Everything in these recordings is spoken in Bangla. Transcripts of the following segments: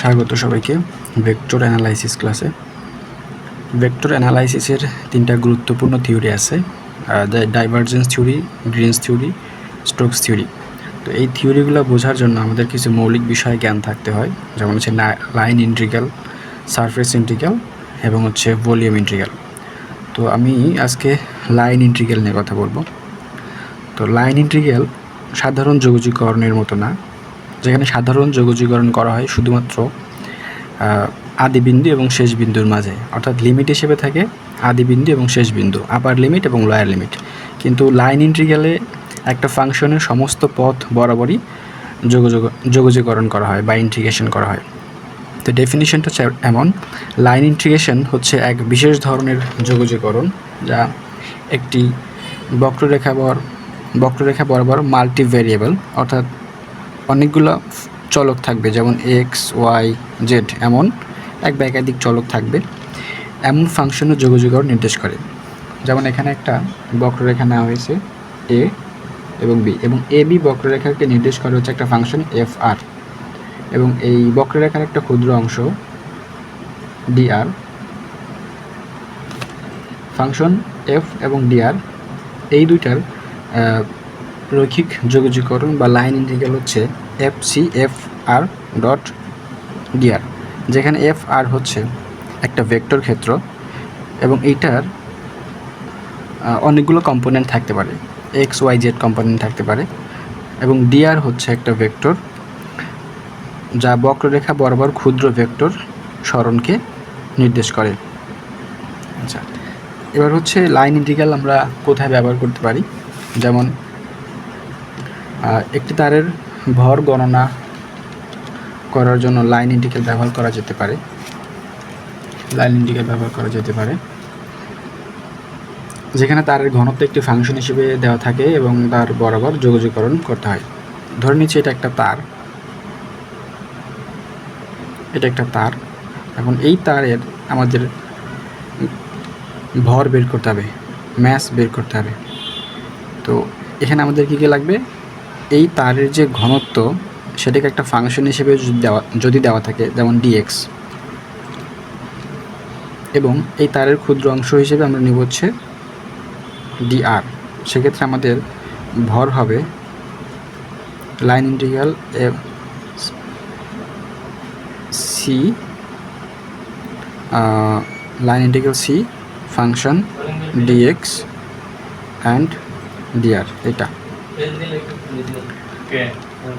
স্বাগত সবাইকে ভেক্টর অ্যানালাইসিস ক্লাসে ভেক্টর অ্যানালাইসিসের তিনটা গুরুত্বপূর্ণ থিওরি আছে divergence theory Green's theory Stokes theory তো এই থিওরিগুলো বোঝার জন্য আমাদের কিছু মৌলিক বিষয়ে জ্ঞান থাকতে হয়, যেমন হচ্ছে লাইন ইন্ট্রিক্যাল সারফেস ইন্ট্রিক্যাল এবং হচ্ছে ভলিউম ইন্ট্রিক্যাল তো আমি আজকে লাইন ইন্ট্রিক্যাল নিয়ে কথা বলব। তো লাইন ইন্ট্রিক্যাল সাধারণ যোগাযোগকরণের মতো না যেখানে সাধারণ যোগাযোগকরণ করা হয় শুধুমাত্র আদি বিন্দু এবং শেষ বিন্দুর মাঝে। অর্থাৎ লিমিট হিসেবে থাকে আদি বিন্দু এবং শেষ বিন্দু আপার লিমিট এবং লোয়ার লিমিট কিন্তু লাইন ইন্ট্রিগ্যালে একটা ফাংশনের সমস্ত পথ বরাবরই যোগাযোগ, যোগাযোগকরণ করা হয় বা ইন্টিগ্রেশন করা হয়। তো ডেফিনিশনটা হচ্ছে এমন। লাইন ইন্টিগ্রেশন হচ্ছে এক বিশেষ ধরনের যোগাযোগকরণ যা একটি বক্ররেখা বর বক্ররেখা বরাবর মাল্টি ভেরিয়েবল অর্থাৎ অনেকগুলো চলক থাকবে, যেমন এক্স ওয়াই জেড এমন এক বা একাধিক চলক থাকবে। এমন ফাংশনের যোগাযোগকরণ নির্দেশ করে। যেমন এখানে একটা বক্ররেখা নেওয়া হয়েছে এ এবং বি এবং এ বি বক্ররেখাকে নির্দেশ করে হচ্ছে একটা ফাংশন এফ আর এবং এই বক্ররেখার একটা ক্ষুদ্র অংশ ডিআর ফাংশন এফ এবং ডিআর এই দুইটার রৈখিক যোগাযোগকরণ বা লাইন ইন্টিগ্রাল হচ্ছে F C F R dot DR যেখানে এফ আর হচ্ছে একটা ভেক্টর ক্ষেত্র এবং এইটার অনেকগুলো কম্পোনেন্ট থাকতে পারে এক্স ওয়াই জেড কম্পোনেন্ট থাকতে পারে এবং ডিআর হচ্ছে একটা ভেক্টর যা বক্ররেখা বরাবর ক্ষুদ্র ভেক্টর সরণকে নির্দেশ করে। আচ্ছা এবার হচ্ছে লাইন ইন্টিগ্রাল আমরা কোথায় ব্যবহার করতে পারি? যেমন একটি তারের ভর গণনা করার জন্য লাইন ইন্ডিকেল ব্যবহার করা যেতে পারে। লাইন ইন্ডিকেল ব্যবহার করা যেতে পারে। যেখানে তারের ঘনত্ব একটি ফাংশন হিসেবে দেওয়া থাকে এবং তার বরাবর যোগাযোগকরণ করতে হয়। ধরে নিচ্ছি এটা একটা তার। এটা একটা তার। এখন এই তারের আমাদের ভর বের করতে হবে ম্যাস বের করতে হবে। তো এখানে আমাদের কী কী লাগবে? এই তারের যে ঘনত্ব, সেটাকে একটা ফাংশন হিসেবে দেওয়া, যদি দেওয়া থাকে, যেমন ডিএক্স এবং এই তারের ক্ষুদ্র অংশ হিসেবে আমরা নেব হচ্ছে ডিআর সেক্ষেত্রে আমাদের ভর হবে line integral C line integral C function DX and DR এটা।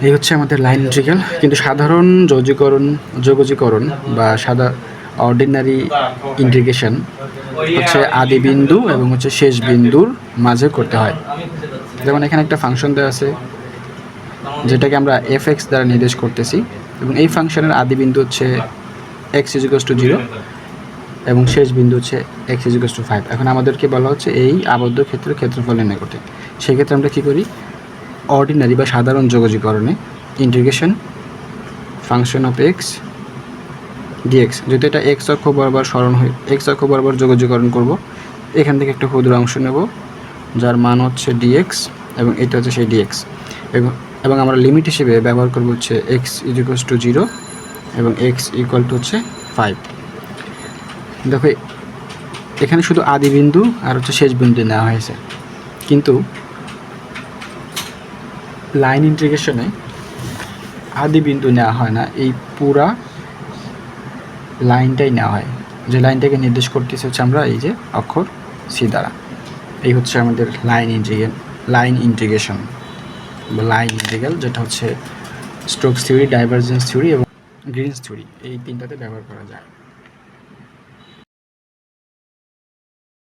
এই হচ্ছে আমাদের লাইন ইন্টিগ্রাল কিন্তু সাধারণ যোগীকরণ যোগজীকরণ বা সাদা অর্ডিনারি ইন্টিগ্রেশন হচ্ছে আদি বিন্দু এবং হচ্ছে শেষ বিন্দুর মাঝে করতে হয়। যেমন এখানে একটা ফাংশন দেওয়া আছে যেটাকে আমরা এফ এক্স দ্বারা নির্দেশ করতেছি এবং এই ফাংশনের আদি বিন্দু হচ্ছে এক্স ইজিকস টু জিরো এবং শেষ বিন্দু হচ্ছে এক্স ইজিকস টু ফাইভ এখন আমাদেরকে বলা হচ্ছে এই আবদ্ধ ক্ষেত্রের ক্ষেত্রফল নির্ণয় করতে। সেক্ষেত্রে আমরা কী করি? অর্ডিনারি বা সাধারণ যোগাযোগকরণে integration function of X DX যেহেতু এটা এক্স অক্ষ বরাবর স্মরণ হয়ে এক্স অক্ষ বরাবর যোগাযোগকরণ করব, এখান থেকে একটা ক্ষুদ্র অংশ নেব, যার মান হচ্ছে ডিএক্স এবং এটা হচ্ছে সেই ডিএক্স এবং এবং আমরা লিমিট হিসেবে ব্যবহার করব হচ্ছে এক্স ইজিকস টু জিরো এবং এক্স ইকুয়াল টু হচ্ছে ফাইভ দেখো, এখানে শুধু আদি বিন্দু আর হচ্ছে শেষ বিন্দু নেওয়া হয়েছে। কিন্তু লাইন ইন্টিগ্রেশনে আদি বিন্দু নেওয়া হয় না, এই পুরা লাইনটাই নেওয়া হয়। যে লাইনটাকে নির্দেশ করতেছে হচ্ছে আমরা, এই যে অক্ষর সি দ্বারা। এই হচ্ছে আমাদের লাইন ইন্টিগ্রেন লাইন ইন্টিগ্রেশন বা লাইন ইন্টিগ্রাল, যেটা হচ্ছে স্ট্রোক থিওরি, ডাইভারজেন্স থিওরি এবং গ্রিনস থিওরি। এই তিনটাতে ব্যবহার করা যায়।